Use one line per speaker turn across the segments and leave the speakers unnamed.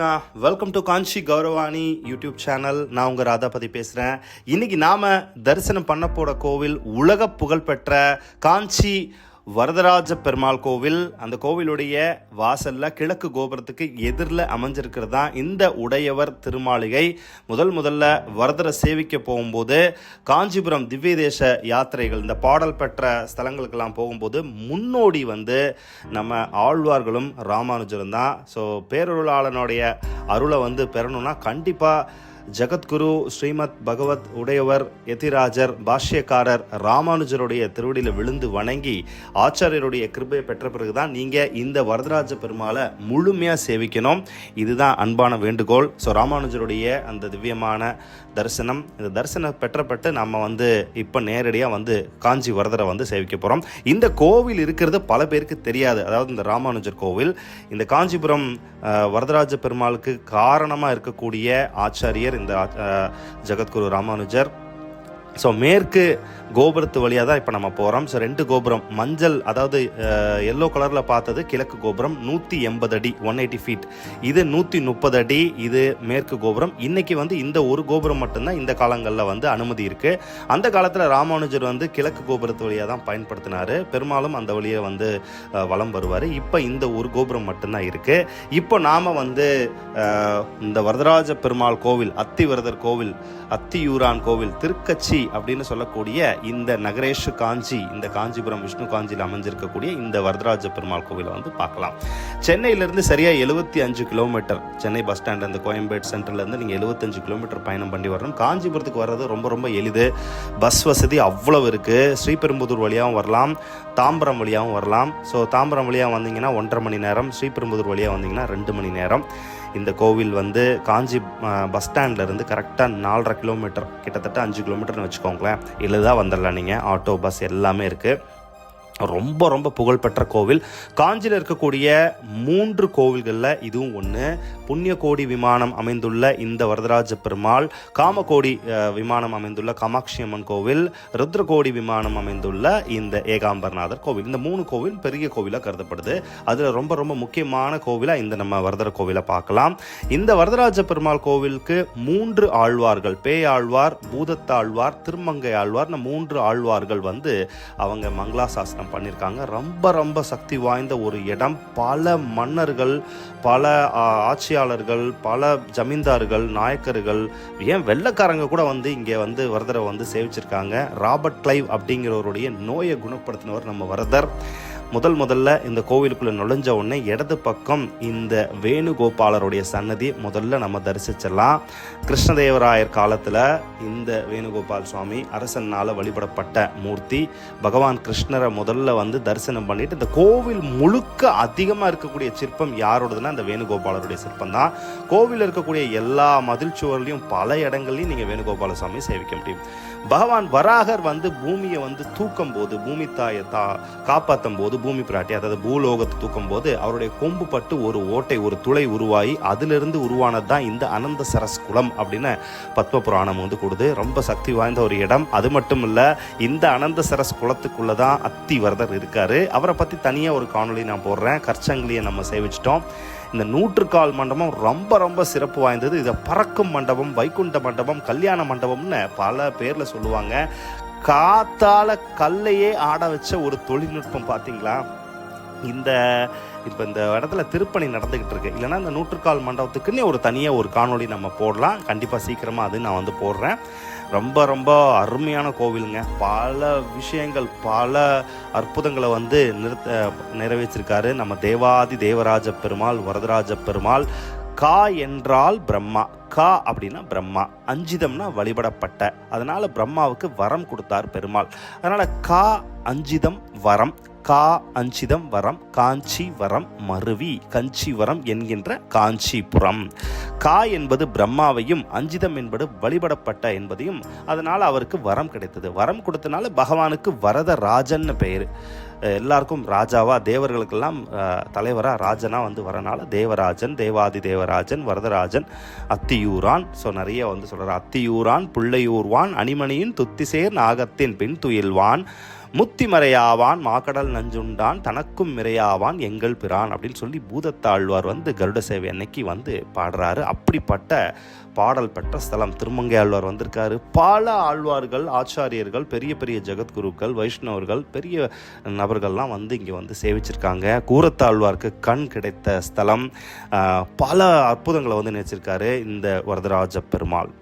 Krishna. Welcome to Kanchi Gauravani YouTube channel நான் உங்கள் ராதாபதி பேசுகிறேன் இன்னைக்கு நாம் தரிசனம் பண்ண போட கோவில் உலக புகழ்பெற்ற காஞ்சி வரதராஜ பெருமாள் கோவில் அந்த கோவிலுடைய வாசல்ல கிழக்கு கோபுரத்துக்கு எதிரில் அமைஞ்சிருக்கிறது தான் இந்த உடையவர் திருமாளிகை முதல் முதல்ல வரதரை சேவிக்க போகும்போது காஞ்சிபுரம் திவ்ய தேச யாத்திரைகள் இந்த பாடல் பெற்ற ஸ்தலங்களுக்கெல்லாம் போகும்போது முன்னோடி வந்து நம்ம ஆழ்வார்களும் ராமானுஜரும் தான். ஸோ பேரருளாளனுடைய அருளை வந்து பெறணும்னா கண்டிப்பாக ஜகத்குரு ஸ்ரீமத் பகவத் உடையவர் எதிராஜர் பாஷ்யக்காரர் ராமானுஜருடைய திருவடியில் விழுந்து வணங்கி ஆச்சாரியருடைய கிருபையை பெற்ற பிறகு தான் நீங்கள் இந்த வரதராஜ பெருமாளை முழுமையாக சேவிக்கணும். இதுதான் அன்பான வேண்டுகோள். ஸோ ராமானுஜருடைய அந்த திவ்யமான தரிசனம். இந்த தரிசனம் பெற்றப்பட்டு நம்ம வந்து இப்போ நேரடியாக வந்து காஞ்சி வரதரை வந்து சேவிக்க போகிறோம் இந்த கோவில் இருக்கிறது பல பேருக்கு தெரியாது. அதாவது இந்த ராமானுஜர் கோவில் இந்த காஞ்சிபுரம் வரதராஜ பெருமாளுக்கு காரணமாக இருக்கக்கூடிய ஆச்சாரியர் இந்த ஜெகத்குரு ராமானுஜர். ஸோ மேற்கு கோபுரத்து வழியாக தான் இப்போ நம்ம போகிறோம் ஸோ ரெண்டு கோபுரம் மஞ்சள் அதாவது எல்லோ கலரில் பார்த்தது கிழக்கு கோபுரம் நூற்றி எண்பது அடி ஒன் எயிட்டி ஃபீட் இது நூற்றி முப்பது அடி இது மேற்கு கோபுரம். இன்னைக்கு வந்து இந்த ஒரு கோபுரம் மட்டும்தான் இந்த காலங்களில் வந்து அனுமதி இருக்குது அந்த காலத்தில் ராமானுஜர் வந்து கிழக்கு கோபுரத்து வழியாக தான் பயன்படுத்தினார். பெரும்பாலும் அந்த வழியை வந்து வளம் வலம் வருவார். இப்போ இந்த ஒரு கோபுரம் மட்டும்தான் இருக்குது இப்போ நாம் வந்து இந்த வரதராஜ பெருமாள் கோவில் அத்திவரதர் கோவில் அத்தியூரான் கோவில் திருக்கச்சி அப்படின்னு சொல்லக்கூடிய இந்த நகரேஷு காஞ்சி இந்த காஞ்சிபுரம் விஷ்ணு காஞ்சியில் அமைஞ்சிருக்கக்கூடிய இந்த வரதராஜ பெருமாள் கோவிலை வந்து பார்க்கலாம். சென்னையிலேருந்து சரியாக எழுபத்தி அஞ்சு கிலோமீட்டர். சென்னை பஸ் ஸ்டாண்ட்லேருந்து கோயம்பேடு சென்டர்லேருந்து நீங்கள் எழுபத்தஞ்சு கிலோமீட்டர் பயணம் பண்ணி வரணும். காஞ்சிபுரத்துக்கு வர்றது ரொம்ப ரொம்ப எளிது. பஸ் வசதி அவ்வளவு இருக்குது ஸ்ரீபெரும்புதூர் வழியாகவும் வரலாம். தாம்பரம் வழியாகவும் வரலாம். ஸோ தாம்பரம் வழியாக வந்தீங்கன்னா ஒன்றரை மணி நேரம். ஸ்ரீபெரும்புதூர் வழியாக வந்தீங்கன்னா ரெண்டு மணி நேரம். இந்த கோவில் வந்து காஞ்சி பஸ் ஸ்டாண்ட்லேருந்து கரெக்டாக நாலரை கிலோமீட்டர் கிட்டத்தட்ட அஞ்சு கிலோமீட்டர்னு வச்சுக்கோங்களேன். எளிதாக வந்துடலாம் நீங்கள் ஆட்டோ பஸ் எல்லாமே இருக்குது ரொம்ப ரொம்ப புகழ்பெற்ற கோவில். காஞ்சியில் இருக்கக்கூடிய மூன்று கோவில்களில் இதுவும் ஒன்று புண்ணியகோடி விமானம் அமைந்துள்ள இந்த வரதராஜ பெருமாள் காமகோடி விமானம் அமைந்துள்ள காமாட்சி அம்மன் கோவில் ருத்ரகோடி விமானம் அமைந்துள்ள இந்த ஏகாம்பரநாதர் கோவில். இந்த மூணு கோவில் பெரிய கோவிலாக கருதப்படுது. அதில் ரொம்ப ரொம்ப முக்கியமான கோவிலாக இந்த நம்ம வரதர கோவிலை பார்க்கலாம். இந்த வரதராஜ பெருமாள் கோவிலுக்கு மூன்று ஆழ்வார்கள் பேயாழ்வார் பூதத்தாழ்வார் திருமங்கை ஆழ்வார்னு இந்த மூன்று ஆழ்வார்கள் வந்து அவங்க மங்களாசாசனம் பண்ணியிருக்காங்க ரொம்ப ரொம்ப சக்தி வாய்ந்த ஒரு இடம். பல மன்னர்கள் பல ஆட்சியாளர்கள் பல ஜமீன்தார்கள் நாயக்கர்கள் ஏன் வெள்ளைக்காரங்க கூட வந்து இங்கே வந்து வரதரை வந்து சேவிச்சிருக்காங்க. ராபர்ட் கிளைவ் அப்படிங்கிறவருடைய நோயை குணப்படுத்தினவர் நம்ம வரதர். முதல் முதல்ல இந்த கோவிலுக்குள்ளே நுழைஞ்ச உடனே இடது பக்கம் இந்த வேணுகோபாலருடைய சன்னதி முதல்ல நம்ம தரிசிச்சிடலாம். கிருஷ்ணதேவராயர் காலத்தில் இந்த வேணுகோபால் சுவாமி அரசனால் வழிபடப்பட்ட மூர்த்தி பகவான் கிருஷ்ணரை முதல்ல வந்து தரிசனம் பண்ணிட்டு இந்த கோவில் முழுக்க அதிகமாக இருக்கக்கூடிய சிற்பம் யாரோடதுன்னா இந்த வேணுகோபாலருடைய சிற்பம் தான் கோவிலில் இருக்கக்கூடிய எல்லா மதில் சுவர்லையும் பல இடங்கள்லையும் நீங்கள் வேணுகோபால சுவாமி சேவிக்க முடியும். பகவான் வராகர் வந்து பூமியை வந்து தூக்கும் போது பூமி தாயை தா காப்பாற்றும் போது பூமி பிராட்டி அதாவது பூலோகத்தை தூக்கும் போது அவருடைய கொம்பு பட்டு ஒரு ஓட்டை ஒரு துளை உருவாகி அதிலிருந்து உருவானது தான் இந்த அனந்த சரஸ் குளம் அப்படின்னு பத்ம புராணம் வந்து கொடுது ரொம்ப சக்தி வாய்ந்த ஒரு இடம். அது மட்டும் இல்லை இந்த அனந்த சரஸ் குளத்துக்குள்ளே தான் அத்திவரதர் இருக்கார். அவரை பற்றி தனியாக ஒரு காணொலி நான் போடுறேன். கற்சங்கிலியை நம்ம சேவிச்சிட்டோம். இந்த நூற்றுக்கால் மண்டபம் ரொம்ப ரொம்ப சிறப்பு வாய்ந்தது. இதை பறக்கும் மண்டபம் வைகுண்ட மண்டபம் கல்யாண மண்டபம்னு பல பேரில் சொல்லுவாங்க. காத்தால கல்லையே ஆட வச்ச ஒரு தொழில்நுட்பம் பார்த்தீங்களா இந்த இப்போ இந்த இடத்துல திருப்பணி நடந்துக்கிட்டு இருக்கு. இல்லைன்னா இந்த நூற்றுக்கால் மண்டபத்துக்குன்னே ஒரு தனியாக ஒரு காணொளி நம்ம போடலாம். கண்டிப்பாக சீக்கிரமாக அது நான் வந்து போடுறேன். ரொம்ப ரொம்ப அருமையான கோவிலுங்க. பல விஷயங்கள் பல அற்புதங்களை வந்து நிறுத்த நிறைவேற்றிருக்காரு. நம்ம தேவாதி தேவராஜ பெருமாள் வரதராஜ பெருமாள். கா என்றால் பிரம்மா. கா அப்படின்னா பிரம்மா அஞ்சிதம்னா வழிபடப்பட்ட. அதனால பிரம்மாவுக்கு வரம் கொடுத்தார் பெருமாள். அதனால கா அஞ்சிதம் வரம் கா அஞ்சிதம் வரம் காஞ்சி வரம் மருவி கஞ்சிவரம் என்கின்ற காஞ்சிபுரம். கா என்பது பிரம்மாவையும் அஞ்சிதம் என்பது வழிபடப்பட்ட என்பதையும் அதனால் அவருக்கு வரம் கிடைத்தது. வரம் கொடுத்தனால பகவானுக்கு வரதராஜன்னு பெயர் எல்லாருக்கும் ராஜாவா தேவர்களுக்கெல்லாம் தலைவராக ராஜனாக வந்து வரனால தேவராஜன் தேவாதி தேவராஜன் வரதராஜன் அத்தியூரான் ஸோ நிறைய வந்து சொல்கிறார் அத்தியூரான் பிள்ளையூர்வான் அணிமணியின் துத்திசேர் நாகத்தின் பின் துயில்வான் முத்தி மறையாவான் மாக்கடல் நஞ்சுண்டான் தனக்கும் மிரையாவான் எங்கள் பிரான் அப்படின்னு சொல்லி பூதத்தாழ்வார் வந்து கருட சேவை அன்னைக்கு வந்து பாடுறாரு. அப்படிப்பட்ட பாடல் பெற்ற ஸ்தலம் திருமங்கை ஆழ்வார் வந்திருக்காரு. பல ஆழ்வார்கள் ஆச்சாரியர்கள் பெரிய பெரிய ஜெகத்குருக்கள் வைஷ்ணவர்கள் பெரிய நபர்கள்லாம் வந்து இங்கே வந்து சேவிச்சிருக்காங்க. கூரத்தாழ்வார்க்கு கண் கிடைத்த ஸ்தலம் பல அற்புதங்களை வந்து நினைச்சிருக்காரு இந்த வரதராஜ பெருமாள்.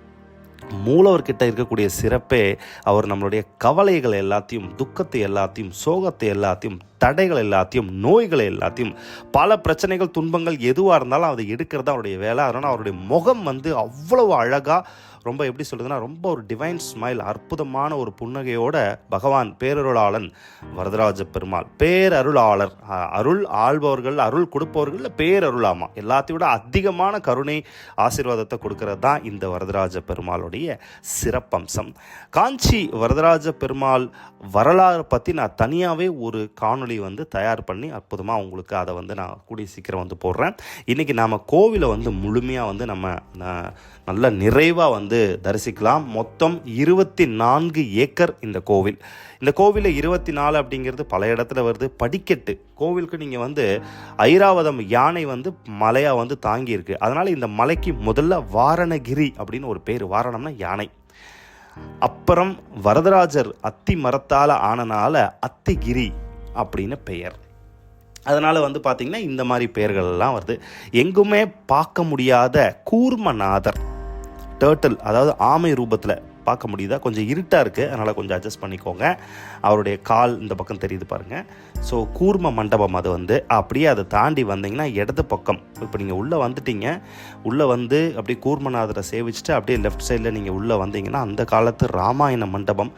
மூலவர்கிட்ட இருக்கக்கூடிய சிறப்பே அவர் நம்மளுடைய கவலைகள் எல்லாத்தையும் துக்கத்தை எல்லாத்தையும் சோகத்தை எல்லாத்தையும் தடைகள் எல்லாத்தையும் நோய்களை எல்லாத்தையும் பல பிரச்சனைகள் துன்பங்கள் எதுவாக இருந்தாலும் அதை எடுக்கிறது அவருடைய வேலை. அதனால் அவருடைய முகம் வந்து அவ்வளவு அழகாக ரொம்ப எப்படி சொல்கிறதுன்னா ரொம்ப ஒரு டிவைன் ஸ்மைல் அற்புதமான ஒரு புன்னகையோட பகவான் பேரருளாளன் வரதராஜ பெருமாள். பேரருளாளர் அருள் ஆள்பவர்கள் அருள் கொடுப்பவர்கள் பேரருளாமா? எல்லாத்தையும் விட அதிகமான கருணை ஆசீர்வாதத்தை கொடுக்கறது தான் இந்த வரதராஜ பெருமாளுடைய சிறப்பம்சம். காஞ்சி வரதராஜ பெருமாள் வரலாறு பற்றி நான் தனியாகவே ஒரு காணொளி வந்து தயார் பண்ணி அற்புதமாக உங்களுக்கு அதை வந்து நான் கூடிய சீக்கிரம் வந்து போடுறேன். இன்றைக்கி நாம் கோவிலை வந்து முழுமையாக வந்து நம்ம ந- நல்ல நிறைவாக வந்து தரிசிக்கலாம். மொத்தம் இருபத்தி நான்கு ஏக்கர் இந்த கோவில். இந்த கோவிலில் இருபத்தி நாலு அப்படிங்கிறது பல இடத்துல வருது. படிக்கட்டு. கோவிலுக்கு நீங்கள் வந்து ஐராவதம் யானை வந்து மலையாக வந்து தாங்கியிருக்கு. அதனால் இந்த மலைக்கு முதல்ல வாரணகிரி அப்படின்னு ஒரு பேர். வாரணம்னா யானை. அப்புறம் வரதராஜர் அத்தி மரத்தால் ஆனனால அத்திகிரி அப்படின்னு பெயர். அதனால் வந்து பார்த்திங்கன்னா இந்த மாதிரி பெயர்கள் எல்லாம் வருது. எங்குமே பார்க்க முடியாத கூர்மநாதர். டேர்ட்டில் அதாவது ஆமை ரூபத்தில் பார்க்க முடியுதா? கொஞ்சம் இருட்டாக இருக்குது அதனால் கொஞ்சம் அட்ஜஸ்ட் பண்ணிக்கோங்க. அவருடைய கால் இந்த பக்கம் தெரியுது பாருங்கள் ஸோ கூர்ம மண்டபம் அது வந்து. அப்படியே அதை தாண்டி வந்தீங்கன்னா இடது பக்கம். இப்போ நீங்கள் உள்ளே வந்துட்டீங்க. உள்ளே வந்து அப்படியே கூர்மநாதரை சேவிச்சுட்டு அப்படியே லெஃப்ட் சைடில் நீங்கள் உள்ளே வந்தீங்கன்னா அந்த காலத்து ராமாயண மண்டபம்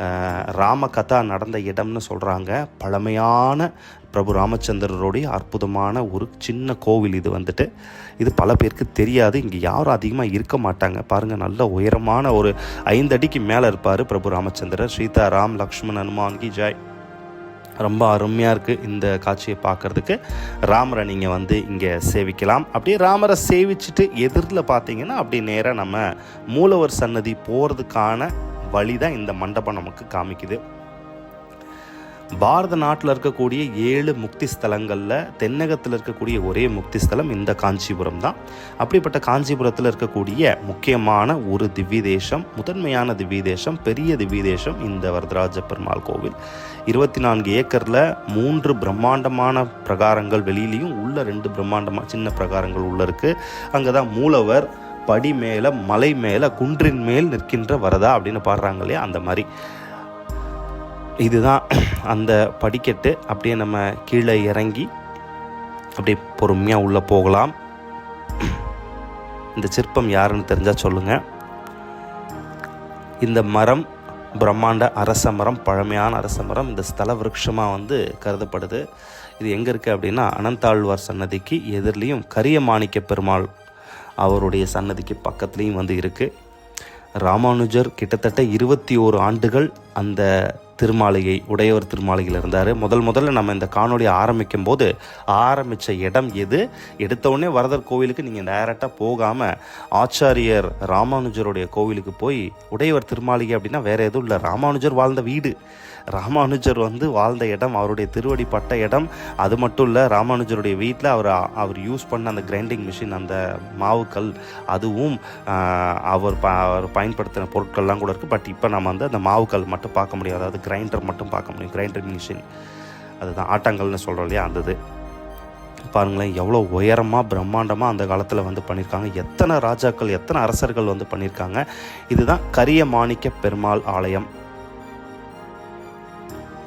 ராமகதா ராம கதா நடந்த இடம்னு சொல்கிறாங்க பழமையான பிரபு ராமச்சந்திரருடைய அற்புதமான ஒரு சின்ன கோவில் இது வந்துட்டு. இது பல பேருக்கு தெரியாது. இங்கே யாரும் அதிகமாக இருக்க மாட்டாங்க. பாருங்கள் நல்ல உயரமான ஒரு ஐந்து அடிக்கு மேலே இருப்பார் பிரபு ராமச்சந்திரர். சீதா ராம் லக்ஷ்மண் ஹனுமான் ஜாய். ரொம்ப அருமையாக இருக்குது இந்த காட்சியை பார்க்குறதுக்கு. ராமரை நீங்கள் வந்து இங்கே சேவிக்கலாம். அப்படியே ராமரை சேவிச்சுட்டு எதிரில் பார்த்தீங்கன்னா அப்படியே நேராக நம்ம மூலவர் சன்னதி போகிறதுக்கான வழி தான் இந்த மண்டபம் நமக்கு காமிக்குது. பாரத நாட்டில் இருக்கக்கூடிய ஏழு முக்தி ஸ்தலங்களில் தென்னகத்தில் இருக்கக்கூடிய ஒரே முக்தி ஸ்தலம் இந்த காஞ்சிபுரம் தான். அப்படிப்பட்ட காஞ்சிபுரத்தில் இருக்கக்கூடிய முக்கியமான ஒரு திவ்ய தேசம் முதன்மையான திவ்ய தேசம் பெரிய திவ்ய தேசம் இந்த வரதராஜ பெருமாள் கோவில். இருபத்தி நான்கு ஏக்கரில் மூன்று பிரம்மாண்டமான பிரகாரங்கள் வெளியிலையும் உள்ள ரெண்டு பிரம்மாண்டமாக சின்ன பிரகாரங்கள் உள்ள இருக்குது அங்கே தான் மூலவர் படி மேலே மலை மேலே குன்றின் மேல் நிற்கின்ற வரதா அப்படின்னு பாடுறாங்க இல்லையா? அந்த மாதிரி. இதுதான் அந்த படிக்கட்டு. அப்படியே நம்ம கீழே இறங்கி அப்படியே பொறுமையாக உள்ளே போகலாம். இந்த சிற்பம் யாருன்னு தெரிஞ்சால் சொல்லுங்கள் இந்த மரம் பிரம்மாண்ட அரச மரம் பழமையான அரச மரம் இந்த ஸ்தல விருட்சமாக வந்து கருதப்படுது. இது எங்கே இருக்குது அப்படின்னா அனந்தாழ்வார் சன்னதிக்கு எதிர்லேயும் கரிய மாணிக்க பெருமாள் அவருடைய சன்னதிக்கு பக்கத்துலேயும் வந்து இருக்குது ராமானுஜர் கிட்டத்தட்ட இருபத்தி ஓரு ஆண்டுகள் அந்த திருமாளிகை உடையவர் திருமாளிகையில் இருந்தார். முதல் முதல்ல நம்ம இந்த காணொளி ஆரம்பிக்கும் போது ஆரம்பித்த இடம் எது? எடுத்தவுடனே வரதர் கோவிலுக்கு நீங்கள் டைரெக்டாக போகாமல் ஆச்சாரியர் ராமானுஜருடைய கோவிலுக்கு போய் உடையவர் திருமாளிகை அப்படின்னா வேறு எதுவும் இல்லை. ராமானுஜர் வாழ்ந்த வீடு. ராமானுஜர் வந்து வாழ்ந்த இடம் அவருடைய திருவடி பட்ட இடம். அது மட்டும் இல்லை ராமானுஜருடைய வீட்டில் அவர் அவர் யூஸ் பண்ண அந்த கிரைண்டிங் மிஷின் அந்த மாவுக்கல் அதுவும் அவர் ப அவர் பயன்படுத்தின பொருட்கள்லாம் கூட இருக்குது பட் இப்போ நம்ம வந்து அந்த மாவுக்கல் மட்டும் பார்க்க முடியாது. அதாவது கிரைண்டர் மட்டும் பார்க்க முடியும். Grinder machine. அதுதான் ஆட்டாங்கல்னு சொல்கிறோம் இல்லையா அந்த இது. பாருங்களேன் எவ்வளோ உயரமாக பிரம்மாண்டமாக அந்த காலத்தில் வந்து பண்ணியிருக்காங்க எத்தனை ராஜாக்கள் எத்தனை அரசர்கள் வந்து பண்ணியிருக்காங்க இதுதான் கரிய மாணிக்க பெருமாள் ஆலயம்.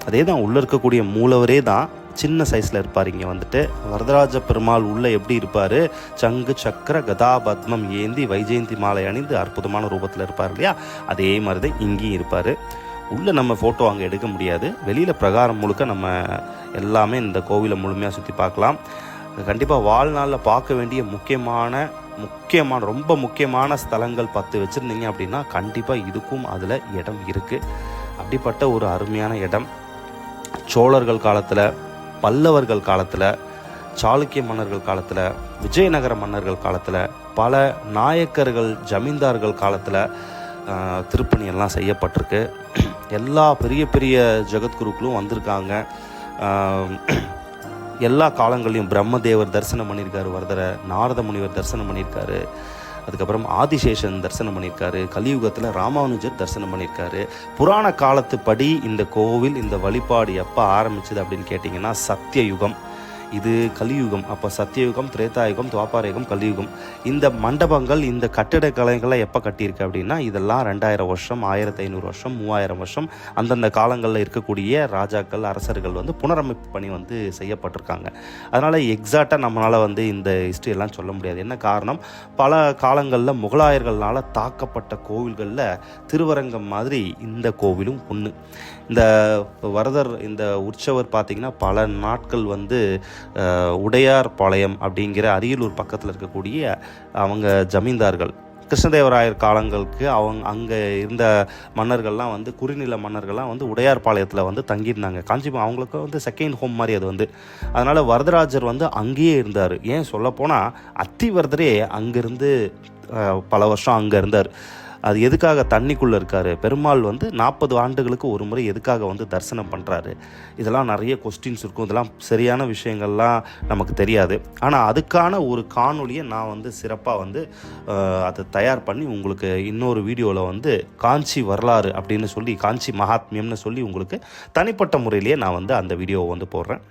அதே தான் உள்ளே இருக்கக்கூடிய மூலவரே தான் சின்ன சைஸில் இருப்பார். இங்கே வந்துட்டு வரதராஜ பெருமாள் உள்ளே எப்படி இருப்பார்? சங்கு சக்கர கதா பத்மம் ஏந்தி வைஜெயந்தி மாலை அணிந்து அற்புதமான ரூபத்தில் இருப்பார் இல்லையா? அதே மாதிரி தான் இங்கேயும் இருப்பார். உள்ளே நம்ம ஃபோட்டோ அங்கே எடுக்க முடியாது. வெளியில் பிரகாரம் முழுக்க நம்ம எல்லாமே இந்த கோவிலை முழுமையாக சுற்றி பார்க்கலாம். கண்டிப்பாக வாழ்நாளில் பார்க்க வேண்டிய முக்கியமான முக்கியமான ரொம்ப முக்கியமான ஸ்தலங்கள் பத்து வச்சுருந்தீங்க அப்படின்னா கண்டிப்பாக இதுக்கும் அதில் இடம் இருக்குது அப்படிப்பட்ட ஒரு அருமையான இடம். சோழர்கள் காலத்தில் பல்லவர்கள் காலத்தில் சாளுக்கிய மன்னர்கள் காலத்தில் விஜயநகர மன்னர்கள் காலத்தில் பல நாயக்கர்கள் ஜமீன்தார்கள் காலத்தில் திருப்பணி எல்லாம் செய்யப்பட்டிருக்கு. எல்லா பெரிய பெரிய ஜெகத்குருக்களும் வந்திருக்காங்க. எல்லா காலங்களையும் பிரம்மதேவர் தரிசனம் பண்ணியிருக்காரு வரதரை நாரத முனிவர் தரிசனம் பண்ணியிருக்காரு. அதுக்கப்புறம் ஆதிசேஷன் தரிசனம் பண்ணியிருக்காரு கலியுகத்தில் ராமானுஜர் தரிசனம் பண்ணியிருக்காரு. புராண காலத்துப்படி இந்த கோவில் இந்த வழிபாடு எப்போ ஆரம்பிச்சது அப்படின்னு கேட்டிங்கன்னா சத்தியயுகம். இது கலியுகம் அப்போ சத்தியயுகம் திரேதாயுகம் துவாபாரயுகம் கலியுகம். இந்த மண்டபங்கள் இந்த கட்டிடக்கலைகளை எப்போ கட்டியிருக்கு அப்படின்னா இதெல்லாம் ரெண்டாயிரம் வருஷம் ஆயிரத்தி ஐநூறு வருஷம் மூவாயிரம் வருஷம் அந்தந்த காலங்களில் இருக்கக்கூடிய ராஜாக்கள் அரசர்கள் வந்து புனரமைப்பு பணி வந்து செய்யப்பட்டிருக்காங்க. அதனால் எக்ஸாக்டாக நம்மளால் வந்து இந்த ஹிஸ்ட்ரி எல்லாம் சொல்ல முடியாது. என்ன காரணம்? பல காலங்களில் முகலாயர்களால் தாக்கப்பட்ட கோவில்களில் திருவரங்கம் மாதிரி இந்த கோவிலும் ஒன்று இந்த வரதர் இந்த உற்சவர் பார்த்திங்கன்னா பல நாட்கள் வந்து உடையார் பாளையம் அப்படிங்கிற அரியலூர் பக்கத்தில் இருக்கக்கூடிய அவங்க ஜமீன்தார்கள். கிருஷ்ணதேவராயர் காலங்களுக்கு அவங்க அங்கே இருந்த மன்னர்கள்லாம் வந்து குறுநில மன்னர்கள்லாம் வந்து உடையார்பாளையத்தில் வந்து தங்கியிருந்தாங்க. காஞ்சிபுரம் அவங்களுக்கு வந்து செகண்ட் ஹோம் மாதிரி அது வந்து. அதனால் வரதராஜர் வந்து அங்கேயே இருந்தார். ஏன் சொல்லப்போனால் அத்திவரதரே அங்கேருந்து பல வருஷம் அங்கே இருந்தார். அது எதுக்காக தண்ணிக்குள்ளே இருக்கார்? பெருமாள் வந்து நாற்பது ஆண்டுகளுக்கு ஒரு முறை எதுக்காக வந்து தரிசனம் பண்ணுறாரு இதெல்லாம் நிறைய கொஸ்டின்ஸ் இருக்கும். இதெல்லாம் சரியான விஷயங்கள்லாம் நமக்கு தெரியாது. ஆனால் அதுக்கான ஒரு காணொலியை நான் வந்து சிறப்பாக வந்து அதை தயார் பண்ணி உங்களுக்கு இன்னொரு வீடியோவில் வந்து காஞ்சி வரலாறு அப்படின்னு சொல்லி காஞ்சி மகாத்மியம்னு சொல்லி உங்களுக்கு தனிப்பட்ட முறையிலேயே நான் வந்து அந்த வீடியோவை வந்து போடுறேன்.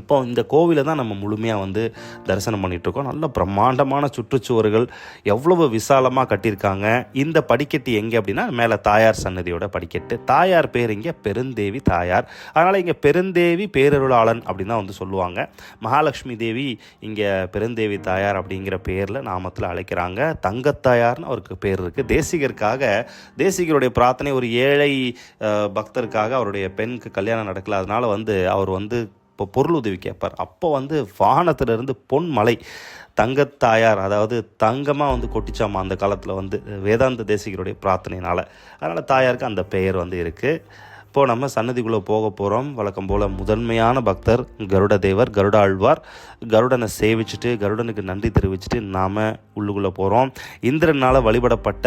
இப்போ இந்த கோவிலை தான் நம்ம முழுமையாக வந்து தரிசனம் பண்ணிகிட்ருக்கோம் இருக்கோம் நல்ல பிரம்மாண்டமான சுற்றுச்சுவர்கள் எவ்வளவு விசாலமாக கட்டியிருக்காங்க. இந்த படிக்கட்டு எங்கே அப்படின்னா மேலே தாயார் சன்னதியோட படிக்கட்டு. தாயார் பேர் இங்கே பெருந்தேவி தாயார். அதனால் இங்கே பெருந்தேவி பேரருளாளன் அப்படின்னு தான் வந்து சொல்லுவாங்க. மகாலட்சுமி தேவி இங்கே பெருந்தேவி தாயார் அப்படிங்கிற பேரில் நாமத்தில் அழைக்கிறாங்க. தங்கத்தாயார்னு அவருக்கு பேர் இருக்குது தேசிகருக்காக தேசிகருடைய பிரார்த்தனை ஒரு ஏழை பக்தருக்காக அவருடைய பெண்ணுக்கு கல்யாணம் நடக்கல. அதனால் வந்து அவர் வந்து இப்போ பொருள் உதவி கேட்பார். அப்போ வந்து வானத்திலிருந்து பொன்மலை தங்கத்தாயார் அதாவது தங்கமாக வந்து கொட்டிச்சாமா அந்த காலத்தில் வந்து வேதாந்த தேசிகருடைய பிரார்த்தனையினால். அதனால் தாயாருக்கு அந்த பெயர் வந்து இருக்குது இப்போ நம்ம சன்னதிக்குள்ளே போக போகிறோம் வழக்கம் போல் முதன்மையான பக்தர் கருட தேவர் கருட ஆழ்வார். கருடனை சேவிச்சுட்டு கருடனுக்கு நன்றி தெரிவிச்சுட்டு நாம் உள்ளுக்குள்ளே போகிறோம் இந்திரனால் வழிபடப்பட்ட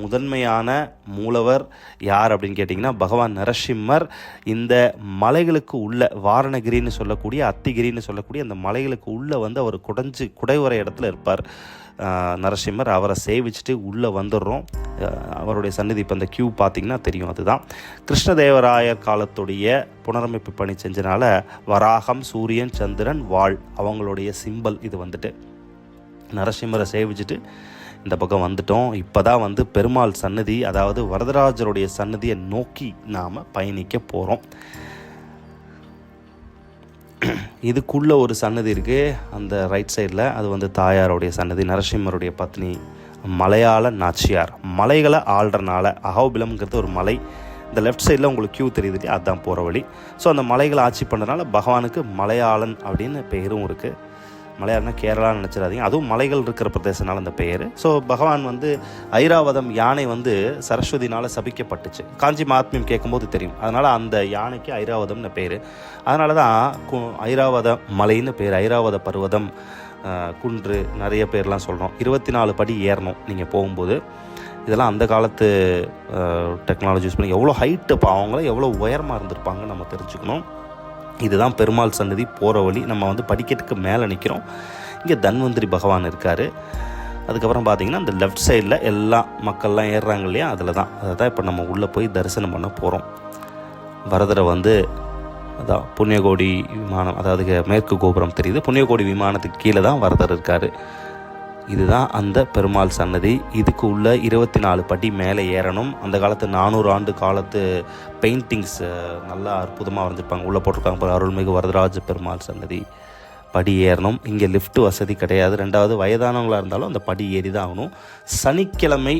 முதன்மையான மூலவர் யார் அப்படின்னு கேட்டிங்கன்னா பகவான் நரசிம்மர். இந்த மலைகளுக்கு உள்ள வாரணகிரின்னு சொல்லக்கூடிய அத்திகிரின்னு சொல்லக்கூடிய அந்த மலைகளுக்கு உள்ளே வந்து அவர் குடைஞ்சு குடைவர இடத்துல இருப்பார். நரசிம்மர் அவரை சேவிச்சுட்டு உள்ளே வந்துடுறோம். அவருடைய சன்னிதி இப்போ அந்த கியூ பார்த்திங்கன்னா தெரியும் அதுதான். கிருஷ்ணதேவராயர் காலத்துடைய புனரமைப்பு பணி செஞ்சனால வராகம் சூரியன் சந்திரன் வாள் அவங்களுடைய சிம்பல் இது வந்துட்டு. நரசிம்மரை சேவிச்சுட்டு இந்த பக்கம் வந்துட்டோம். இப்போ தான் வந்து பெருமாள் சன்னதி அதாவது வரதராஜருடைய சன்னதியை நோக்கி நாம் பயணிக்க போகிறோம் இதுக்குள்ளே ஒரு சன்னதி இருக்குது அந்த ரைட் சைடில் அது வந்து தாயாருடைய சன்னதி நரசிம்மருடைய பத்னி மலையாள நாச்சியார். மலைகளை ஆள்றனால அகோபிலம்ங்கிறது ஒரு மலை. இந்த லெஃப்ட் சைடில் உங்களுக்கு கியூ தெரியுது இல்லையா அதுதான் போகிற வழி. ஸோ அந்த மலைகளை ஆட்சி பண்ணுறதுனால பகவானுக்கு மலையாளன் அப்படின்னு பேரும் இருக்குது மலையாளம்னா கேரளான்னு நினச்சிடாதீங்க. அதுவும் மலைகள் இருக்கிற பிரதேசனால அந்த பெயர். ஸோ பகவான் வந்து ஐராவதம் யானை வந்து சரஸ்வதினால் சபிக்கப்பட்டுச்சு. காஞ்சி மகாத்மியம் கேட்கும்போது தெரியும். அதனால் அந்த யானைக்கு ஐராவதம்னு பேர். அதனால தான் கு- ஐராவத மலைன்னு பேர். ஐராவத பர்வதம் குன்று நிறைய பேர்லாம் சொல்கிறோம் இருபத்தி நாலு படி ஏறணும் நீங்கள் போகும்போது. இதெல்லாம் அந்த காலத்து டெக்னாலஜி யூஸ் பண்ணி எவ்வளோ ஹைட்டு இப்போ அவங்களாம் எவ்வளோ உயரமாக இருந்திருப்பாங்கன்னு நம்ம தெரிஞ்சுக்கணும். இதுதான் பெருமாள் சன்னதி போகிற வழி. நம்ம வந்து படிக்கட்டுக்கு மேலே நிற்கிறோம் இங்கே தன்வந்திரி பகவான் இருக்கார். அதுக்கப்புறம் பார்த்திங்கன்னா இந்த லெஃப்ட் சைடில் எல்லா மக்கள்லாம் ஏறுறாங்க இல்லையா? அதில் தான் அதை தான் இப்போ நம்ம உள்ளே போய் தரிசனம் பண்ண போகிறோம் வரதரை வந்து அதான் புண்ணியகோடி விமானம் அதாவது மேற்கு கோபுரம் தெரியுது. புண்ணியகோடி விமானத்துக்கு கீழே தான் வரதர் இருக்கார். இதுதான் அந்த பெருமாள் சன்னதி. இதுக்கு உள்ள இருபத்தி நாலு படி மேலே ஏறணும். அந்த காலத்து நானூறு ஆண்டு காலத்து பெயிண்டிங்ஸ் நல்லா அற்புதமாக வரைஞ்சிருப்பாங்க. உள்ளே போட்டிருக்காங்க பாரு, அருள்மிகு வரதராஜ பெருமாள் சன்னதி. படி ஏறணும். இங்கே லிஃப்ட் வசதி கிடையாது. ரெண்டாவது வயதானவங்களாக இருந்தாலும் அந்த படி ஏறி தான் ஆகணும். சனிக்கிழமை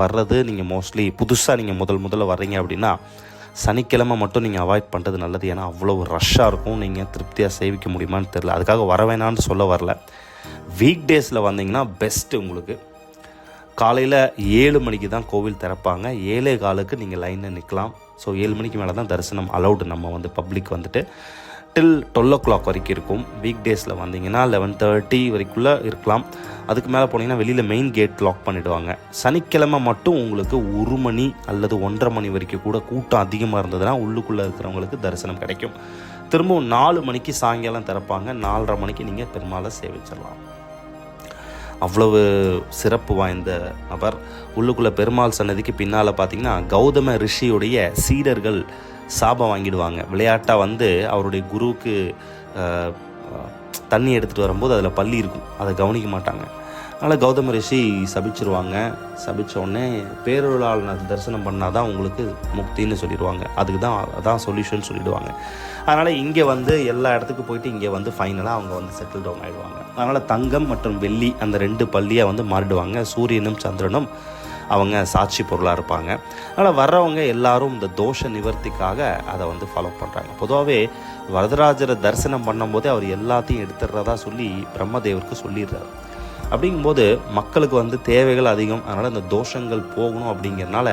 வர்றது நீங்கள் மோஸ்ட்லி புதுசாக நீங்கள் முதல் முதல்ல வர்றீங்க அப்படின்னா சனிக்கிழமை மட்டும் நீங்கள் அவாய்ட் பண்ணுறது நல்லது. ஏன்னா அவ்வளோ ரஷ்ஷாக இருக்கும். நீங்கள் திருப்தியாக சேவிக்க முடியுமான்னு தெரில அதுக்காக வர வேணான்னு சொல்ல வரல. வீக் டேஸில் வந்தீங்கன்னா பெஸ்ட்டு உங்களுக்கு. காலையில் ஏழு மணிக்கு தான் கோவில் திறப்பாங்க. ஏழே காலுக்கு நீங்கள் லைனில் நிற்கலாம் ஸோ ஏழு மணிக்கு மேலே தான் தரிசனம் அலௌடு நம்ம வந்து பப்ளிக் வந்துட்டு. டில் டுவெல் ஓ கிளாக் வரைக்கும் இருக்கும். வீக் டேஸில் வந்தீங்கன்னா லெவன் தேர்ட்டி வரைக்குள்ளே இருக்கலாம். அதுக்கு மேலே போனீங்கன்னா வெளியில் மெயின் கேட் லாக் பண்ணிவிடுவாங்க சனிக்கிழமை மட்டும் உங்களுக்கு ஒரு மணி அல்லது ஒன்றரை மணி வரைக்கும் கூட கூட்டம் அதிகமாக இருந்ததுன்னா உள்ளுக்குள்ளே இருக்கிறவங்களுக்கு தரிசனம் கிடைக்கும். திரும்பவும் நாலு மணிக்கு சாயங்காலம் திறப்பாங்க. நாலரை மணிக்கு நீங்கள் பெருமாளை சேவிச்சிடலாம் அவ்வளவு சிறப்பு வாய்ந்த நபர். உள்ளுக்குள்ளே பெருமாள் சன்னதிக்கு பின்னால் பார்த்தீங்கன்னா கௌதம ரிஷியுடைய சீடர்கள் சாபம் வாங்கிடுவாங்க. விளையாட்டாக வந்து அவருடைய குருவுக்கு தண்ணி எடுத்துகிட்டு வரும்போது அதில் பள்ளி இருக்கும். அதை கவனிக்க மாட்டாங்க. அதனால் கௌதம ரிஷி சபிச்சிருவாங்க. சபிச்ச உடனே பேரொருளால் தரிசனம் பண்ணால் தான் உங்களுக்கு முக்தின்னு சொல்லிடுவாங்க. அதுக்கு தான் அதான் சொல்யூஷன் சொல்லிடுவாங்க. அதனால் இங்கே வந்து எல்லா இடத்துக்கு போயிட்டு இங்கே வந்து ஃபைனலாக அவங்க வந்து செட்டில் டவுன் ஆகிடுவாங்க அதனால் தங்கம் மற்றும் வெள்ளி அந்த ரெண்டு பள்ளியாக வந்து மாறிடுவாங்க. சூரியனும் சந்திரனும் அவங்க சாட்சி பொருளாக இருப்பாங்க. அதனால் வர்றவங்க எல்லாரும் இந்த தோஷ நிவர்த்திக்காக அதை வந்து ஃபாலோ பண்ணுறாங்க பொதுவாகவே வரதராஜரை தரிசனம் பண்ணும்போதே அவர் எல்லாத்தையும் எடுத்துடுறதா சொல்லி பிரம்மதேவருக்கு சொல்லிடுறாரு. அப்படிங்கும்போது மக்களுக்கு வந்து தேவைகள் அதிகம். அதனால் இந்த தோஷங்கள் போகணும் அப்படிங்கிறனால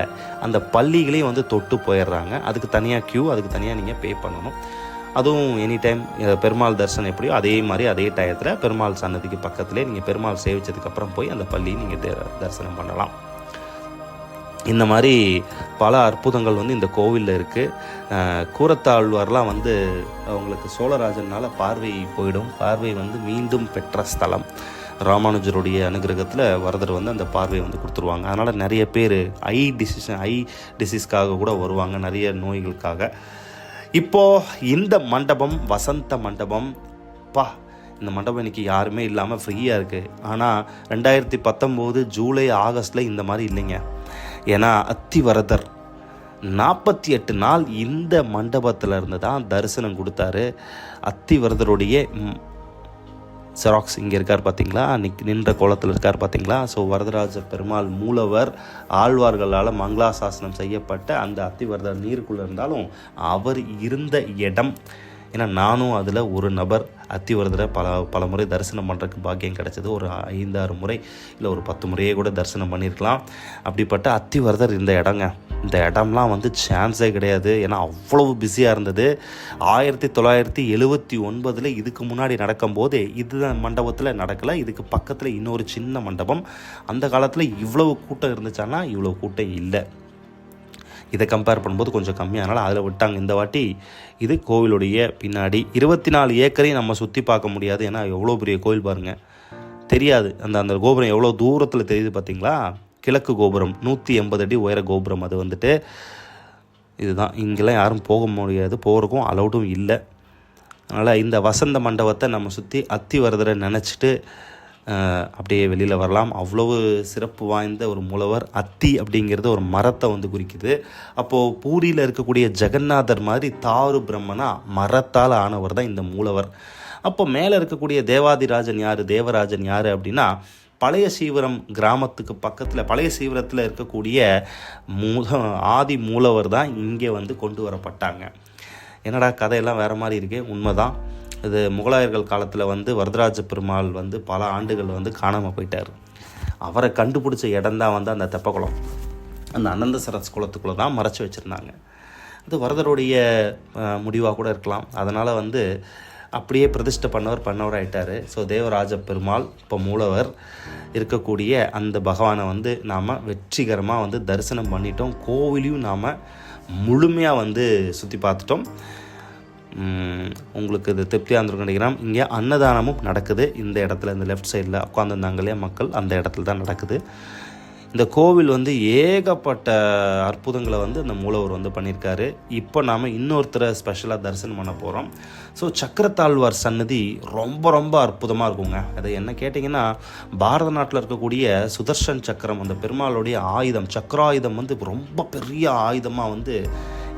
அந்த பள்ளிகளையும் வந்து தொட்டு போயிடுறாங்க. அதுக்கு தனியாக க்யூ அதுக்கு தனியாக நீங்கள் பே பண்ணணும். அதுவும் எனி டைம் பெருமாள் தரிசனம் எப்படியோ அதே மாதிரி அதே டயத்தில் பெருமாள் சன்னதிக்கு பக்கத்துலேயே நீங்கள் பெருமாள் சேவிச்சதுக்கப்புறம் போய் அந்த பள்ளியை நீங்கள் தரிசனம் பண்ணலாம். இந்த மாதிரி பல அற்புதங்கள் வந்து இந்த கோவிலில் இருக்குது கூரத்தாழ்வார்லாம் வந்து அவங்களுக்கு சோழராஜனால் பார்வை போயிடும். பார்வை வந்து மீண்டும் பெற்ற ஸ்தலம். ராமானுஜருடைய அனுகிரகத்தில் வரதர் வந்து அந்த பார்வையை வந்து கொடுத்துருவாங்க. அதனால் நிறைய பேர் ஐ டிசிஷன் ஐ டிசீஸ்க்காக கூட வருவாங்க நிறைய நோய்களுக்காக. இப்போது இந்த மண்டபம் வசந்த மண்டபம் பா இந்த மண்டபம் இன்னைக்கு யாருமே இல்லாமல் ஃப்ரீயாக இருக்குது ஆனால் ரெண்டாயிரத்தி பத்தொம்போது ஜூலை ஆகஸ்டில் இந்த மாதிரி இல்லைங்க. ஏன்னா அத்திவரதர் நாற்பத்தி எட்டு நாள் இந்த மண்டபத்தில் இருந்து தான் தரிசனம் கொடுத்தாரு. அத்திவரதருடைய செராக்ஸ் ஜெராக்ஸ் இங்கே இருக்கார் பார்த்தீங்களா நிக் நின்ற கோலத்தில் இருக்கார் பார்த்தீங்களா ஸோ வரதராஜ பெருமாள் மூலவர் ஆழ்வார்களால் மங்களாசாசனம் செய்யப்பட்ட அந்த அத்திவரதர் நீருக்குள்ளே இருந்தாலும் அவர் இருந்த இடம். ஏன்னா நானும் அதில் ஒரு நபர் அத்திவரதரை பல பல முறை தரிசனம் பண்ணுறதுக்கு பாக்கியம் கிடைச்சது. ஒரு ஐந்தாறு முறை இல்லை ஒரு பத்து முறையே கூட தரிசனம் பண்ணியிருக்கலாம் அப்படிப்பட்ட அத்திவரதர் இந்த இடங்க. இந்த இடம்லாம் வந்து சான்ஸே கிடையாது. ஏன்னா அவ்வளவு பிஸியாக இருந்தது. ஆயிரத்தி தொள்ளாயிரத்தி எழுவத்தி ஒன்பதில் இதுக்கு முன்னாடி நடக்கும்போது இது மண்டபத்தில் நடக்கலை. இதுக்கு பக்கத்தில் இன்னொரு சின்ன மண்டபம். அந்த காலத்தில் இவ்வளவு கூட்டம் இருந்துச்சான்னா இவ்வளோ கூட்டம் இல்லை. இதை கம்பேர் பண்ணும்போது கொஞ்சம் கம்மியானால அதில் விட்டாங்க. இந்த வாட்டி இது கோவிலுடைய பின்னாடி. இருபத்தி நாலு ஏக்கரையும் நம்ம சுற்றி பார்க்க முடியாது. ஏன்னா எவ்வளோ பெரிய கோவில் பாருங்கள் தெரியாது. அந்த அந்த கோபுரம் எவ்வளோ தூரத்தில் தெரியுது பார்த்தீங்களா கிழக்கு கோபுரம் நூற்றி எண்பது அடி உயர கோபுரம் அது வந்துட்டு. இதுதான். இங்கெல்லாம் யாரும் போக முடியாது. போகிறக்கும் அலௌடும் இல்லை. அதனால் இந்த வசந்த மண்டபத்தை நம்ம சுற்றி அத்தி வரதரை நினச்சிட்டு அப்படியே வெளியில் வரலாம். அவ்வளவு சிறப்பு வாய்ந்த ஒரு மூலவர். அத்தி அப்படிங்கிறது ஒரு மரத்தை வந்து குறிக்குது. அப்போது பூரியில் இருக்கக்கூடிய ஜெகநாதர் மாதிரி தாரு பிரம்மனா மரத்தால் ஆனவர் தான் இந்த மூலவர். அப்போ மேலே இருக்கக்கூடிய தேவாதிராஜன் யார் தேவராஜன் யார் அப்படின்னா பழைய சீவரம் கிராமத்துக்கு பக்கத்தில் பழைய சீவரத்தில் இருக்கக்கூடிய மூல ஆதி மூலவர் தான் இங்கே வந்து கொண்டு வரப்பட்டாங்க. என்னடா கதையெல்லாம் வேறு மாதிரி இருக்கே? உண்மைதான். இது முகலாயர்கள் காலத்தில் வந்து வரதராஜ பெருமாள் வந்து பல ஆண்டுகள் வந்து காணாமல் போயிட்டார். அவரை கண்டுபிடிச்ச இடம்தான் வந்து அந்த தெப்பக்குளம். அந்த அனந்த சரஸ் குளத்துக்குள்ளே தான் மறைச்சி வச்சுருந்தாங்க. அது வரதருடைய முடிவாக கூட இருக்கலாம். அதனால் வந்து அப்படியே பிரதிஷ்டை பண்ணவர் பண்ணவர் ஆகிட்டார் ஸோ தேவராஜ பெருமாள் இப்போ மூலவர் இருக்கக்கூடிய அந்த பகவானை வந்து நாம் வெற்றிகரமாக வந்து தரிசனம் பண்ணிட்டோம். கோவிலையும் நாம் முழுமையாக வந்து சுற்றி பார்த்துட்டோம். உங்களுக்கு இது திருப்தியாக இருந்திருக்கும் நினைக்கிறேன். இங்கே அன்னதானமும் நடக்குது. இந்த இடத்துல இந்த லெஃப்ட் சைடில் உட்காந்துருந்தாங்க இல்லையா மக்கள்? அந்த இடத்துல தான் நடக்குது. இந்த கோவில் வந்து ஏகப்பட்ட அற்புதங்களை வந்து இந்த மூலவர் வந்து பண்ணியிருக்காரு. இப்போ நாம் இன்னொருத்தரை ஸ்பெஷலாக தரிசனம் பண்ண போகிறோம் ஸோ சக்கரத்தாழ்வார் சன்னதி ரொம்ப ரொம்ப அற்புதமாக இருக்குங்க. அது என்ன கேட்டிங்கன்னா பாரத நாட்டில் இருக்கக்கூடிய சுதர்ஷன் சக்கரம் அந்த பெருமாளுடைய ஆயுதம் சக்கராயுதம் வந்து ரொம்ப பெரிய ஆயுதமாக வந்து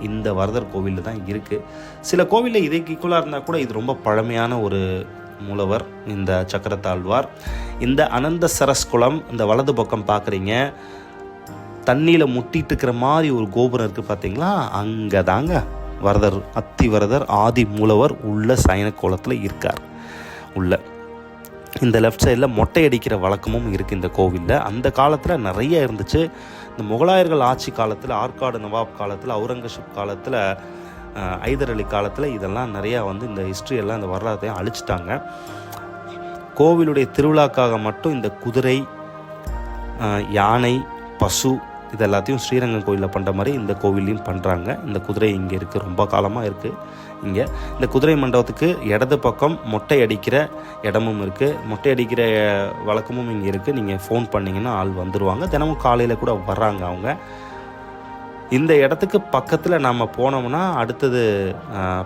இந்த வரதர் கோவிலில் தான் இருக்குது சில கோவிலில் இதுக்கு ஈக்குவலாக இருந்தால் கூட இது ரொம்ப பழமையான ஒரு மூலவர் இந்த சக்கரத்தாழ்வார். இந்த அனந்த சரஸ் குளம் இந்த வலது பக்கம் பார்க்குறீங்க தண்ணியில் முட்டிட்டு இருக்கிற மாதிரி ஒரு கோபுரம் இருக்குது பார்த்தீங்களா? அங்கே தாங்க வரதர் அத்தி வரதர் ஆதி மூலவர் உள்ள சயன கோலத்தில் இருக்கார். உள்ள. இந்த லெஃப்ட் சைடில் மொட்டை அடிக்கிற வழக்கமும் இருக்குது இந்த கோவிலில். அந்த காலத்தில் நிறைய இருந்துச்சு. இந்த முகலாயர்கள் ஆட்சி காலத்தில் ஆற்காடு நவாப் காலத்தில் அவுரங்கசீப் காலத்தில் ஐதர் அலி காலத்தில் இதெல்லாம் நிறையா வந்து இந்த ஹிஸ்ட்ரி எல்லாம் இந்த வரலாற்றையும் அழிச்சிட்டாங்க. கோவிலுடைய திருவிழாக்காக மட்டும் இந்த குதிரை யானை பசு இது எல்லாத்தையும் ஸ்ரீரங்கம் கோயிலில் பண்ணுற மாதிரி இந்த கோவில்லையும் பண்ணுறாங்க இந்த குதிரை இங்கே இருக்குது ரொம்ப காலமாக இருக்குது இங்கே இந்த குதிரை மண்டபத்துக்கு இடது பக்கம் மொட்டை அடிக்கிற இடமும் இருக்குது மொட்டை அடிக்கிற வழக்கமும் இங்கே இருக்குது நீங்கள் ஃபோன் பண்ணிங்கன்னா ஆள் வந்துடுவாங்க தினமும் காலையில் கூட வர்றாங்க அவங்க. இந்த இடத்துக்கு பக்கத்தில் நம்ம போனோம்னா அடுத்தது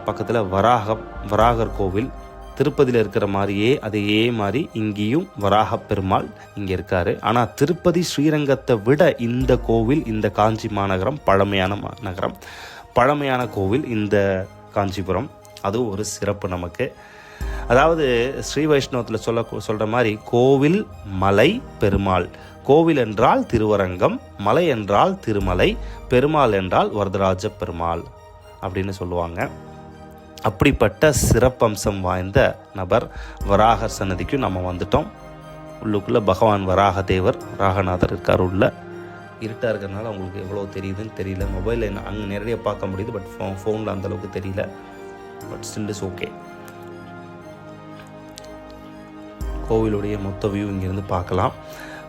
பக்கத்தில் வராகம் வராகர் கோவில் திருப்பதியில் இருக்கிற மாதிரியே அதே மாதிரி இங்கேயும் வராக பெருமாள் இங்கே இருக்கார். ஆனால் திருப்பதி ஸ்ரீரங்கத்தை விட இந்த கோவில் இந்த காஞ்சி மாநகரம் பழமையான மாநகரம் பழமையான கோவில் இந்த காஞ்சிபுரம். அதுவும் ஒரு சிறப்பு நமக்கு. அதாவது ஸ்ரீ வைஷ்ணவத்தில் சொல்ல சொல்கிற மாதிரி கோவில் மலை பெருமாள். கோவில் என்றால் திருவரங்கம் மலை என்றால் திருமலை பெருமாள் என்றால் வரதராஜ பெருமாள் அப்படின்னு சொல்லுவாங்க. அப்படிப்பட்ட சிறப்பம்சம் வாய்ந்த நபர் வராகர் சன்னதிக்கும் நம்ம வந்துட்டோம். உள்ளுக்குள்ளே பகவான் வராக தேவர் ராகநாதர் இருக்கார் உள்ள. இருட்டாக இருக்கிறனால அவங்களுக்கு எவ்வளோ தெரியுதுன்னு தெரியல. மொபைலில் அங்கே நேரடியாக பார்க்க முடியுது பட் ஃபோ ஃபோனில் அந்தளவுக்கு தெரியல. பட் ஸ்டில் இஸ் ஓகே கோவிலுடைய மொத்த வியூ இங்கேருந்து பார்க்கலாம்.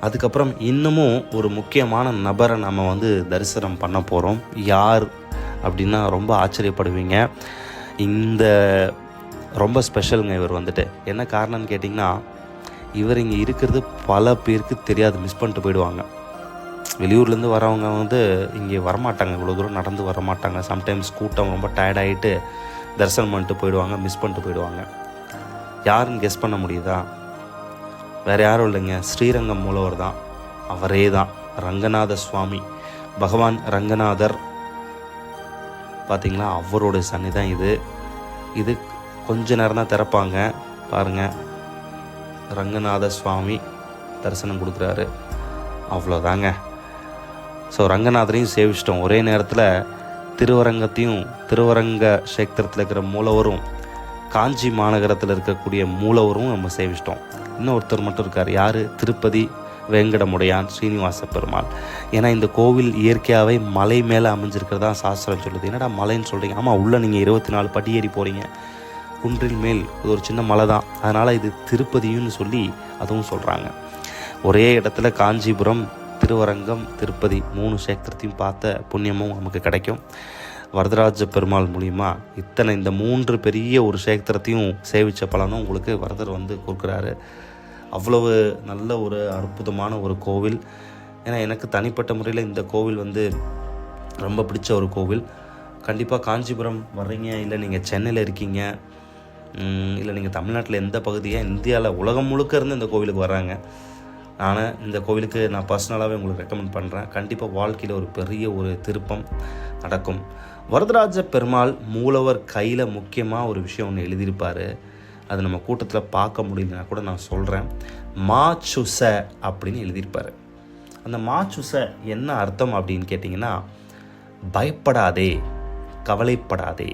அதுக்கப்புறம் இன்னமும் ஒரு முக்கியமான நபரை நம்ம வந்து தரிசனம் பண்ண போகிறோம் யார் அப்படின்னா ரொம்ப ஆச்சரியப்படுவீங்க. இந்த ரொம்ப ஸ்பெஷலுங்க இவர் வந்துட்டு. என்ன காரணம்னு கேட்டிங்கன்னா இவர் இங்கே இருக்கிறது பல பேருக்கு தெரியாது. மிஸ் பண்ணிட்டு போயிடுவாங்க. வெளியூர்லேருந்து வரவங்க வந்து இங்கே வரமாட்டாங்க. இவ்வளோ தூரம் நடந்து வரமாட்டாங்க. சம்டைம்ஸ் கூட்டம் ரொம்ப டயர்டாகிட்டு தரிசனம் பண்ணிட்டு போயிடுவாங்க. மிஸ் பண்ணிட்டு போயிடுவாங்க. யாருன்னு கெஸ் பண்ண முடியுதா? வேறு யாரும் இல்லைங்க. ஸ்ரீரங்கம் மூலவர் தான். அவரே தான். ரங்கநாத சுவாமி. பகவான் ரங்கநாதர். பார்த்தீங்களா அவரோட சன்னி தான் இது. இது கொஞ்ச நேரம் தான் திறப்பாங்க. பாருங்கள் ரங்கநாத சுவாமி தரிசனம் கொடுக்குறாரு. அவ்வளோதாங்க ஸோ ரங்கநாதரையும் சேவிச்சிட்டோம். ஒரே நேரத்தில் திருவரங்கத்தையும் திருவரங்க சேத்திரத்தில் இருக்கிற மூலவரும் காஞ்சி மாநகரத்தில் இருக்கக்கூடிய மூலவரும் நம்ம சேவிச்சிட்டோம். இன்னொருத்தர் மட்டும் இருக்கார். யார்? திருப்பதி வெங்கடமுடையான் ஸ்ரீனிவாச பெருமாள். ஏன்னா இந்த கோவில் இயற்கையாகவே மலை மேலே அமைஞ்சிருக்கிறதா சாஸ்திரம் சொல்லுது. என்னடா மலைன்னு சொல்கிறீங்க ஆமாம் உள்ளே நீங்கள் இருபத்தி நாலு படி ஏறி போகிறீங்க குன்றின் மேல் இது ஒரு சின்ன மலை தான். அதனால் இது திருப்பதியும்னு சொல்லி அதுவும் சொல்கிறாங்க ஒரே இடத்துல காஞ்சிபுரம் திருவரங்கம் திருப்பதி மூணு சேத்திரத்தையும் பார்த்த புண்ணியமும் நமக்கு கிடைக்கும். வரதராஜ பெருமாள் மூலிமா இத்தனை இந்த மூன்று பெரிய ஒரு சேத்திரத்தையும் சேவித்த பலனும் உங்களுக்கு வரதர் வந்து கொடுக்குறாரு. அவ்வளவு நல்ல ஒரு அற்புதமான ஒரு கோவில். ஏன்னா எனக்கு தனிப்பட்ட முறையில் இந்த கோவில் வந்து ரொம்ப பிடிச்ச ஒரு கோவில். கண்டிப்பாக காஞ்சிபுரம் வர்றீங்க இல்லை நீங்கள் சென்னையில் இருக்கீங்க இல்லை நீங்கள் தமிழ்நாட்டில் எந்த பகுதியாக இந்தியாவில் உலகம் முழுக்க இருந்து இந்த கோவிலுக்கு வராங்க நான் இந்த கோவிலுக்கு நான் பர்சனலாகவே உங்களுக்கு ரெக்கமெண்ட் பண்ணுறேன் கண்டிப்பாக வாழ்க்கையில் ஒரு பெரிய ஒரு திருப்பம் நடக்கும். வரதராஜ பெருமாள் மூலவர் கையில் முக்கியமாக ஒரு விஷயம் ஒன்று எழுதியிருப்பார். அது நம்ம கூட்டத்தில் பார்க்க முடியலனா கூட நான் சொல்கிறேன் மாச்சுச அப்படின்னு எழுதியிருப்பார். அந்த மாச்சுச என்ன அர்த்தம் அப்படின்னு கேட்டிங்கன்னா பயப்படாதே கவலைப்படாதே.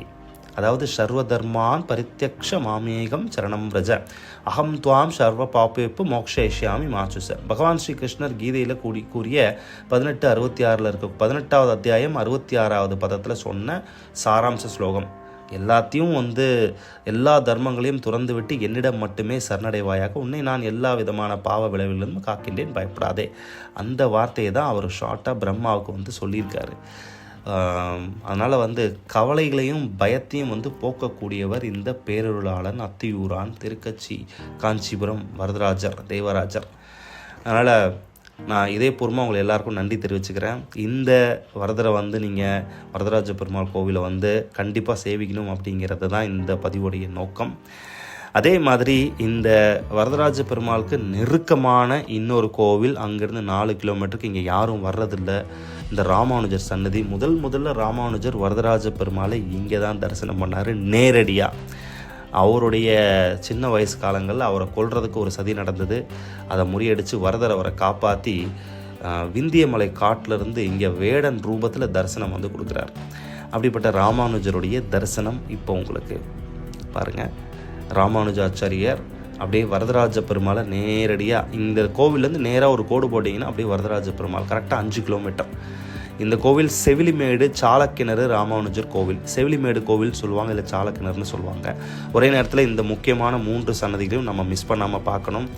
அதாவது சர்வ தர்மான் பரித்தியக்ஷ மாமேகம் சரணம் ரஜ. அகம் துவாம் சர்வ பாப்பேப்பு மோக்ஷேஷியாமி மாச்சுச. பகவான் ஸ்ரீ கிருஷ்ணர் கீதையில் கூடி கூறிய பதினெட்டு அறுபத்தி ஆறில் இருக்க பதினெட்டாவது அத்தியாயம் அறுபத்தி ஆறாவது பதத்தில் சொன்ன சாராம்ச ஸ்லோகம். எல்லாத்தையும் வந்து எல்லா தர்மங்களையும் துறந்துவிட்டு என்னிடம் மட்டுமே சரணடைவாயாக உன்னை நான் எல்லா விதமான பாவ விளைவிலிருந்து காக்கின்றேன். பயப்படாதே. அந்த வார்த்தையை தான் அவர் ஷார்ட்டாக பிரம்மாவுக்கு வந்து சொல்லியிருக்காரு. அதனால் வந்து கவலைகளையும் பயத்தையும் வந்து போக்கக்கூடியவர் இந்த பேரருளாளன் அத்தியூரான் திருக்கச்சி காஞ்சிபுரம் வரதராஜர் தேவராஜர். அதனால் நான் இதயபூர்வமாக உங்களை எல்லாருக்கும் நன்றி தெரிவிச்சுக்கிறேன். இந்த வரதரை வந்து நீங்கள் வரதராஜ பெருமாள் கோவிலை வந்து கண்டிப்பாக சேவிக்கணும் அப்படிங்கிறது தான் இந்த பதிவுடைய நோக்கம். அதே மாதிரி இந்த வரதராஜ பெருமாளுக்கு நெருக்கமான இன்னொரு கோவில் அங்கேருந்து நாலு கிலோமீட்டருக்கு இங்கே யாரும் வர்றதில்லை. இந்த ராமானுஜர் சன்னதி. முதல் முதல்ல ராமானுஜர் வரதராஜ பெருமாளை இங்கே தான் தரிசனம் பண்ணார் நேரடியாக அவருடைய சின்ன வயசு காலங்களில் அவரை கொல்றதுக்கு ஒரு சதி நடந்தது. அதை முறியடித்து வரதர் அவரை காப்பாற்றி விந்தியமலை காட்டிலிருந்து இங்கே வேடன் ரூபத்தில் தரிசனம் வந்து கொடுக்குறார். அப்படிப்பட்ட ராமானுஜருடைய தரிசனம் இப்போ உங்களுக்கு. பாருங்கள் ராமானுஜாச்சாரியர் அப்படியே வரதராஜ பெருமாளை நேரடியாக இந்த கோவிலேருந்து நேராக ஒரு கோடு போட்டிங்கன்னா அப்படியே வரதராஜ பெருமாள் கரெக்டாக அஞ்சு கிலோமீட்டர் இந்த கோவில் செவிலிமேடு சாலக்கிணறு ராமானுஜர் கோவில். செவிலிமேடு கோவில் சொல்லுவாங்க இல்லை சாலக்கிணறுன்னு சொல்லுவாங்க. ஒரே நேரத்தில் இந்த முக்கியமான மூன்று சன்னதிகளையும் நம்ம மிஸ் பண்ணாமல் பார்க்கணும்.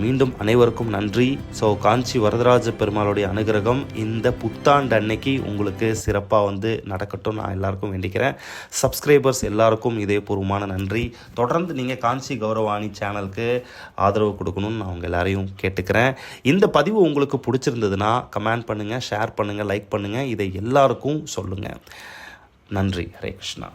மீண்டும் அனைவருக்கும் நன்றி. ஸோ காஞ்சி வரதராஜ பெருமாளுடைய அனுகிரகம் இந்த புத்தாண்டு அன்னைக்கு உங்களுக்கு சிறப்பாக வந்து நடக்கட்டும் நான் எல்லாருக்கும் வேண்டிக்கிறேன். சப்ஸ்கிரைபர்ஸ் எல்லாருக்கும் இதயபூர்வமான நன்றி. தொடர்ந்து நீங்கள் காஞ்சி கௌரவாணி சேனலுக்கு ஆதரவு கொடுக்கணும்னு நான் உங்கள் எல்லாரையும் கேட்டுக்கிறேன். இந்த பதிவு உங்களுக்கு பிடிச்சிருந்ததுன்னா கமெண்ட் பண்ணுங்கள் ஷேர் பண்ணுங்கள் லைக் பண்ணுங்கள் இதை எல்லாருக்கும் சொல்லுங்கள் நன்றி. ஹரே கிருஷ்ணா.